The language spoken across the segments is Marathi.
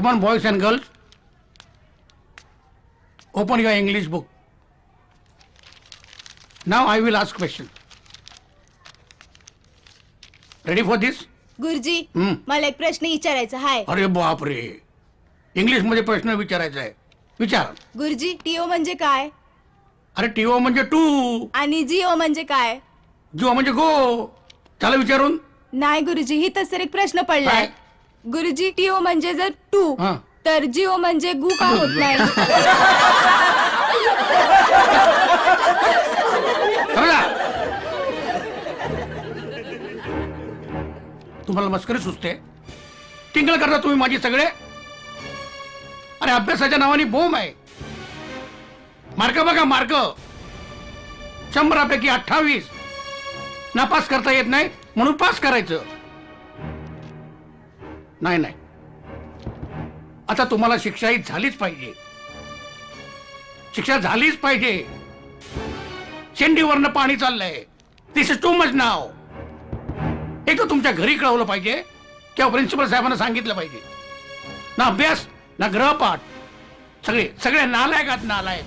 Come on, boys and girls. Open your English book. Now I will ask question. Ready for this? गुरुजी हम्म. मला एक प्रश्न विचारायचा हाय अरे बाप रे इंग्लिशमध्ये प्रश्न विचारायचा आहे विचार गुरुजी टीओ म्हणजे काय अरे टीओ म्हणजे टू आणि जिओ म्हणजे काय जिओ म्हणजे गो त्याला विचारून नाही गुरुजी ही तर एक प्रश्न पडलाय काय? गुरुजी टीओ म्हणजे जर टू हा. तर जिओ म्हणजे गु का होत नाही. समजा तुम्हाला मस्करी सुचते? टिंगल करता तुम्ही माझी सगळे? अरे अभ्यासाच्या नावाने बोंब आहे. मार्क बघा मार्क. शंभरापैकी अठ्ठावीस. नापास करता येत नाही म्हणून पास करायचं. नाही नाही. आता तुम्हाला शिक्षा ही झालीच पाहिजे. शिक्षा झालीच पाहिजे. शेंडीवरनं पाणी चाललंय. दिस इज टू मच नाव एक तर तुमच्या घरी कळवलं पाहिजे किंवा प्रिन्सिपल साहेबांना सांगितलं पाहिजे. ना अभ्यास ना ग्रहपाठ सगळे सगळे नालायकात नालायक.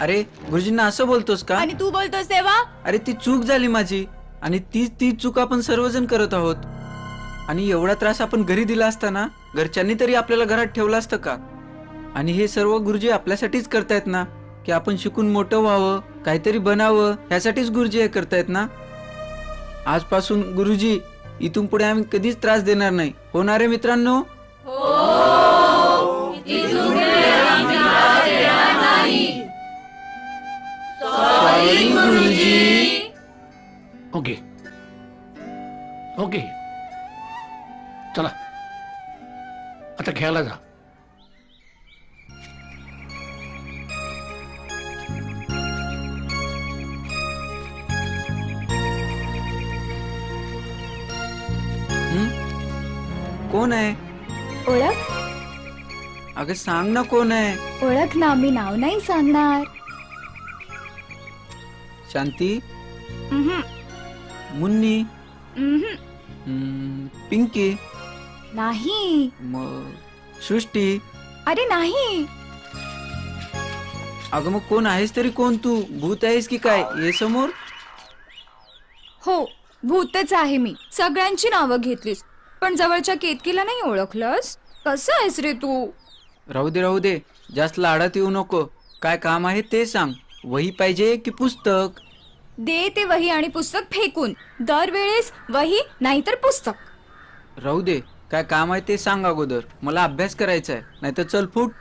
अरे गुरुजींना असं बोलतोस का? आणि तू बोलतोस तेव्हा? अरे ती चूक झाली माझी. आणि तीच ती चूक आपण सर्वजण करत आहोत. आणि एवढा त्रास आपण घरी दिला असता ना घरच्यांनी तरी आपल्याला घरात ठेवलं असतं का? आणि हे सर्व गुरुजी आपल्यासाठीच करतायत ना? की आपण शिकून मोठं व्हावं काहीतरी बनावं ह्यासाठीच गुरुजी हे करतायत ना? आजपासून गुरुजी इथून पुढे आम्ही कधीच त्रास देणार नाही. होणारे मित्रांनो? ओके ओके चला. आता खेळायला जा. कोण आहे? ओळख? अगं सांग ना कोण आहे? ओळख ना मी नाव नाही सांगणार. शांती? मुन्नी. हम्म, पिंकी? नाही. मग? सृष्टी? अरे नाही. अगं मग कोण आहेस तरी कोण तू? भूत आहेस की काय? ये समोर. हो भूतच आहे मी. सगळ्यांची नावं घेतलीस. पण जवळच्या केतकीला नाही ओळखलंस? कसं आहेस रे तू? राहू दे राहू दे. जास्त लाडात येऊ नको. काय काम आहे ते सांग. वही पाहिजे की पुस्तक? दे ते वही आणि पुस्तक फेकून. दरवेळेस वही नाहीतर पुस्तक. राहू दे. काय काम आहे ते सांग अगोदर. मला अभ्यास करायचा आहे नाहीतर चल फुट.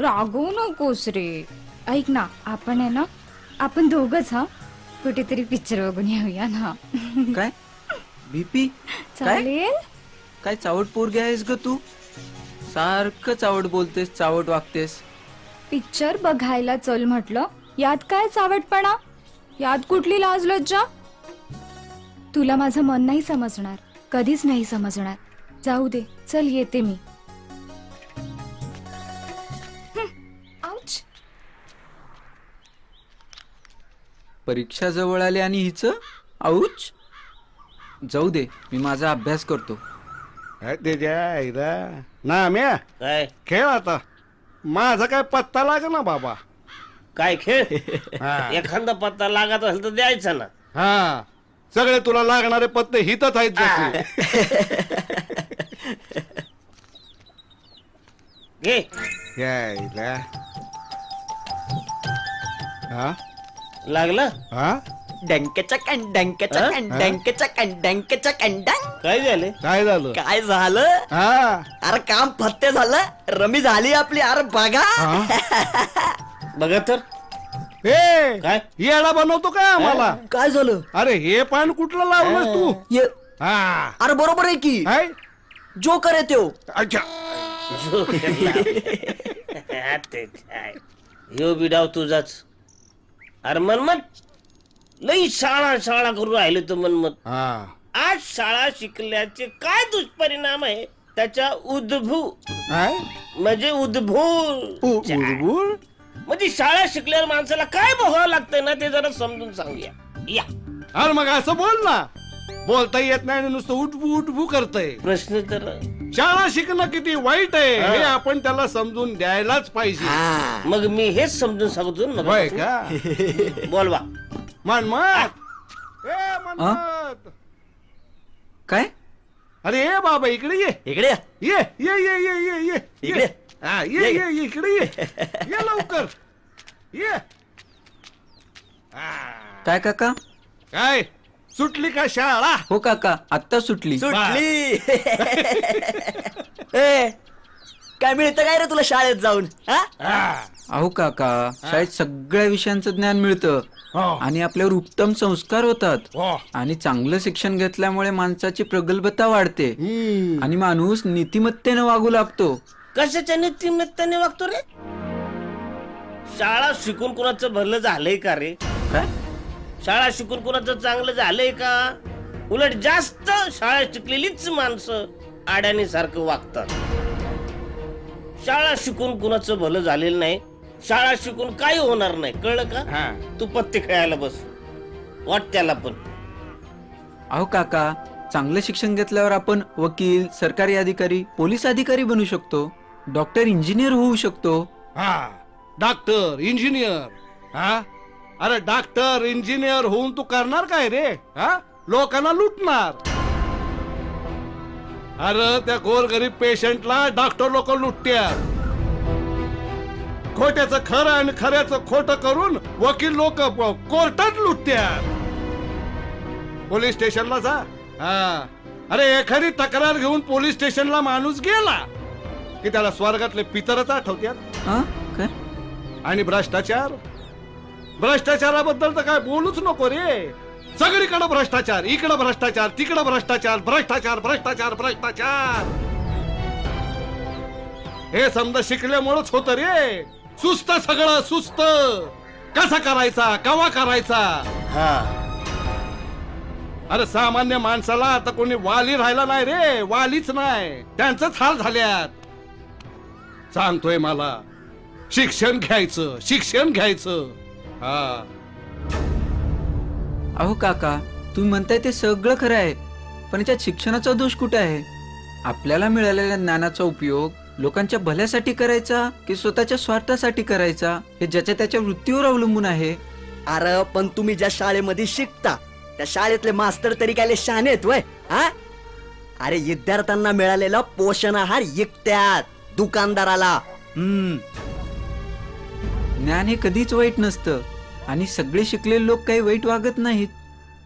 रागवू नकोस रे. ऐक ना आपण आहे ना आपण दोघच हा. कुठेतरी पिक्चर बघून येऊया ना. काय? बीपी काय? चालेल. काय चावट पोरगी आहेस ग तू? सारखं चावट बोलतेस चावट वागतेस. पिक्चर बघायला चल म्हटलं. यात काय चावटपणा? यात कुठली लाज लज्जा? तुला माझं मन नाही समजणार. कधीच नाही समजणार. जाऊ दे चल येते मी. आऊच. परीक्षा जवळ आली आणि हिचं? आऊच जाऊ दे मी माझा अभ्यास करतो. काय त्याच्या आईला ना म्या काय? खेळ आता. माझा काय पत्ता लाग ना बाबा? काय खेळ? हा. एखादा पत्ता लागत असेल तर द्यायचा ना. हा. सगळे तुला लागणारे पत्ते हितच आहेत जसे. घे यायला हा लागलं हा डंकेचकन डंकेचकन हा? डंकेचकन डंकेचकन डंक काय झाले काय झालं काय झालं हा अरे काम फत्ते झालं रमी झाली आपली अरे बघा हा? बघा तर ए काय? येडा बनवतो काय आम्हाला काय झालं अरे हे पान कुठलं लावलंस तू ये हा अरे बरोबर आहे की काय जोकर आहे त्यो. अच्छा. ते काय. ह्यो बिडाव तुझाच. अरे मनमत लई शाळा शाळा करून राहिले तो मनमत हा. आज शाळा शिकल्याचे काय दुष्परिणाम आहे? त्याच्या उद्भू. काय? म्हणजे उद्भू. उ-? म्हणजे शाळा शिकल्यावर माणसाला काय भोगावं लागतंय ना ते जरा समजून सांगूया. या. अरे मग असं बोल ना. बोलता येत नाही आणि नुसतं उठबू उठबू करतय. प्रश्न तर शाळा शिकणं किती वाईट आहे हे. आपण त्याला समजून द्यायलाच पाहिजे. हा. मग मी हेच समजून सांगतो ना होय का? बोलवा. मनमत! ए मनमत! काय? अरे ए बाबा इकडे ये. इकडे या. ये ये ये ये ये ये. इकडे. हा ये ये. ये. ये, इकडे ये. ये लवकर. ये. काय काका? काय? सुटली का शाळा? हो काका आत्ता सुटली. सुटली. ए, काय मिळतं काय रे तुला शाळेत जाऊन? हा? अहो काका शाळेत सगळ्या विषयांचं ज्ञान मिळतं. हो. आणि आपल्यावर उत्तम संस्कार होतात. हो. आणि चांगलं शिक्षण घेतल्यामुळे माणसाची प्रगल्भता वाढते. हम्म. आणि माणूस नीतिमत्तेने वागू लागतो. कशाच्या नीतिमत्ताने वागतो रे? शाळा शिकून कुणाचं भलं झालंय का रे? काय? शाळा शिकून कुणाचं चांगलं झालंय का? उलट जास्त शाळा शिकलेलीच माणसं आड्याने सारखं वागतात. शाळा शिकून कुणाचं भलं झालेलं नाही शाळा शिकून काही होणार नाही. कळलं का? हा. तू पत्ते खेळायला बस. वाट त्याला पण. अहो काका चांगलं शिक्षण घेतल्यावर आपण वकील सरकारी अधिकारी पोलीस अधिकारी बनू शकतो. डॉक्टर इंजिनियर होऊ शकतो. हा. डॉक्टर इंजिनियर हा? अरे डॉक्टर इंजिनियर होऊन तू करणार काय रे? हा? लोकांना लुटणार. अरे त्या गोरगरीब पेशंटला डॉक्टर लोक लुटत्यात. खोट्याचं खरं आणि खऱ्याचं खोटं करून वकील लोक कोर्टात लुटत्यात. पोलीस स्टेशनला जा. हा. अरे एखादी तक्रार घेऊन पोलीस स्टेशनला माणूस गेला की त्याला स्वर्गातले पितरच आठवत्यात. काय? आणि भ्रष्टाचार. भ्रष्टाचाराबद्दल तर काय बोलूच नको रे. सगळीकडे भ्रष्टाचार इकडं भ्रष्टाचार तिकडं भ्रष्टाचार भ्रष्टाचार भ्रष्टाचार भ्रष्टाचार. हे समजा शिकल्यामुळेच होत रे. सुस्त सगळं सुस्त. कसा करायचा कवा करायचा? हा. अरे सामान्य माणसाला आता कोणी वाली राहिला नाही रे वालीच नाही. त्यांचंच हाल झाल्यात. सांगतोय मला. शिक्षण घ्यायचं शिक्षण घ्यायचं. हा. अहो काका तुम्ही म्हणताय ते सगळं खरं आहे पण याच्यात शिक्षणाचा दोष कुठे आहे? आपल्याला मिळालेल्या ज्ञानाचा उपयोग लोकांच्या भल्यासाठी करायचा की स्वतःच्या स्वार्थासाठी करायचा हे ज्याच्या त्याच्या वृत्तीवर अवलंबून आहे? अरे पण तुम्ही ज्या शाळेमध्ये शिकता त्या शाळेतले मास्तर तरी काय लय शहाणे आहेत वय हा? अरे विद्यार्थ्यांना मिळालेला पोषण आहार विकत्यात दुकानदाराला. हम्म. ज्ञान हे कधीच वाईट नसतं. आणि सगळे शिकलेले लोक काही वाईट वागत नाहीत.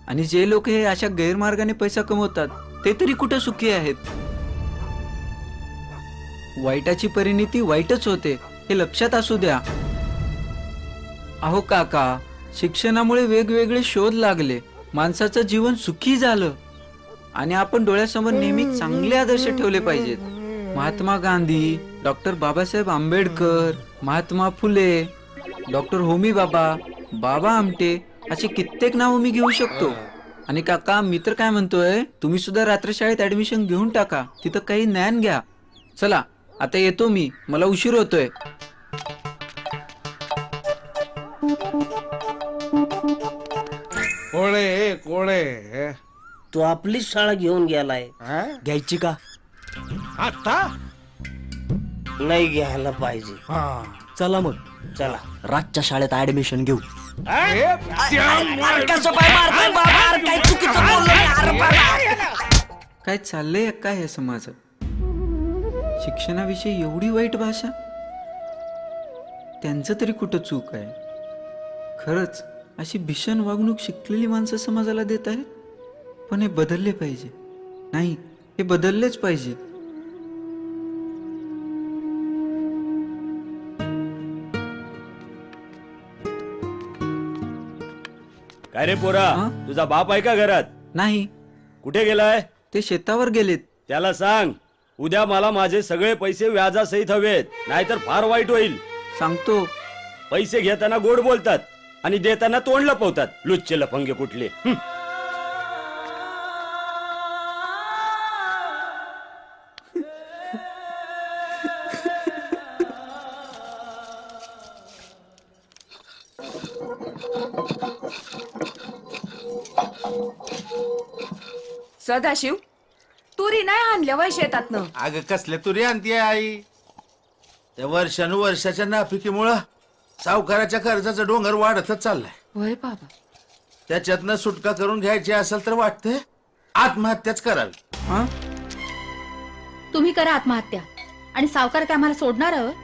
आणि जे लोक हे अशा गैरमार्गाने पैसा कमवतात ते तरी कुठं सुखी आहेत? वाईटाची परिणिती वाईटच होते हे लक्षात असू द्या. अहो काका शिक्षणामुळे वेगवेगळे शोध लागले. माणसाचं जीवन सुखी झालं. आणि आपण डोळ्यासमोर नेहमी चांगले आदर्श ठेवले पाहिजेत. महात्मा गांधी डॉक्टर बाबासाहेब आंबेडकर महात्मा फुले डॉक्टर होमी बाबा बाबा आमटे असे कित्येक नाव मी घेऊ शकतो. आणि काका मी तर काय म्हणतोय तुम्ही सुद्धा रात्रशाळेत ऍडमिशन घेऊन टाका तिथं काही ज्ञान घ्या. चला आता येतो मी मला उशीर होतोय. कोळे कोळे तू आपलीच शाळा घेऊन गेलाय? घ्यायची का? आता? नाही घ्यायला पाहिजे. हा. चला मग. चला. रातच्या शाळेत ऍडमिशन घेऊ. काय चाललंय काय हे समाजात शिक्षणाविषयी एवढी वाईट भाषा? त्यांचं तरी कुठं चूक आहे? खरंच अशी भीषण वागणूक शिकलेली माणसं समाजाला देत आहेत? पण हे बदलले पाहिजे. नाही हे बदललेच पाहिजे काय रे पोरा? हा? तुझा बाप आहे का घरात? नाही. कुठे गेलाय? ते शेतावर गेलेत. त्याला सांग. उद्या मला माझे सगळे पैसे व्याजासहित हवेत. नाहीतर फार वाईट होईल. सांगतो. पैसे घेताना गोड बोलतात आणि देताना तोंड लपवतात. लुच्चे लफंगे कुठले? हं. सदाशिव तुरी नाही आणल्या वय शेतातनं. अगं कसल्या तुरी आणतीये आई? त्या वर्षानुवर्षाच्या नापिकीमुळं सावकाराच्या कर्जाचा डोंगर वाढतच चाललाय. वय बाबा. त्याच्यातनं सुटका करून घ्यायची असेल तर वाटतंय आत्महत्याच करावी. हा? तुम्ही करा आत्महत्या. आणि सावकार काय आम्हाला सोडणार आहोत?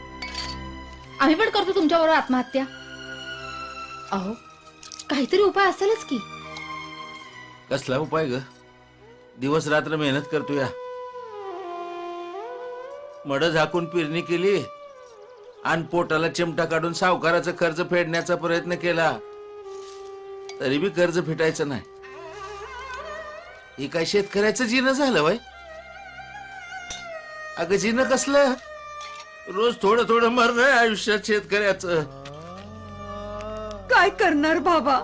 आम्ही पण करतो तुमच्याबरोबर आत्महत्या. अहो काहीतरी उपाय असेलच की. कसला उपाय ग? दिवस रात्र मेहनत करतो या मड झाकून पेरणी केली आणि पोटाला चिमटा काढून सावकाराचा कर्ज फेडण्याचा प्रयत्न केला. तरी बी कर्ज फिटायचं नाही. हे काय शेतकऱ्याचं जिनं झालं वय? अगं जिनं कसलं? रोज थोडं थोडं मरण आहे आयुष्यात शेतकऱ्याचं. काय करणार बाबा?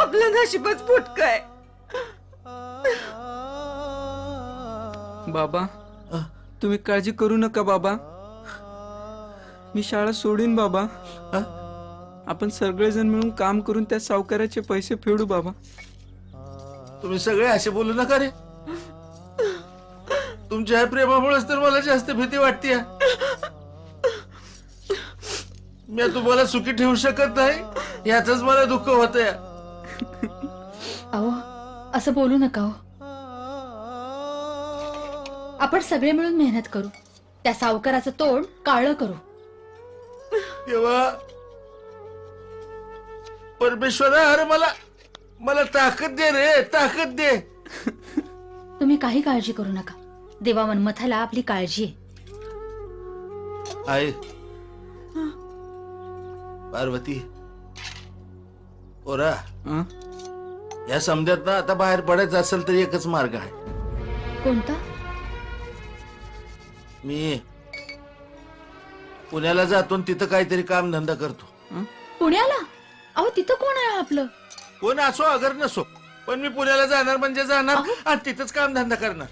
आपलं नशीबच फुटकय. बाबा तुम्ही काळजी करू नका बाबा. मी शाळा सोडीन बाबा? आपण सगळेजण मिळून काम करून त्या सावकाराचे पैसे फेडू बाबा. तुम्ही सगळे असे बोलू नका रे. तुमच्या प्रेमामुळेच तर मला जास्त भीती वाटते मी तुम्हाला सुखी ठेवू शकत नाही याच मला दुःख होत अहो असं बोलू नका हो. आपण सगळे मिळून मेहनत करू. त्या सावकाराचं तोंड काळं करू. तेव्हा परमेश्वरा अरे मला मला ताकद दे रे ताकद दे. तुम्ही काही काळजी करू नका. देवा मनमथाला आपली काळजी आहे. पार्वती. ओरा हं? या समजात आता बाहेर पडायचं असेल तर एकच मार्ग आहे. कोणता? मी पुण्याला जातो आणि तिथं काहीतरी काम धंदा करतो. पुण्याला? अहो तिथं कोण आहे आपलं? कोण असो अगर नसो. पण मी पुण्याला जाणार म्हणजे जाणार आणि तिथंच काम धंदा करणार.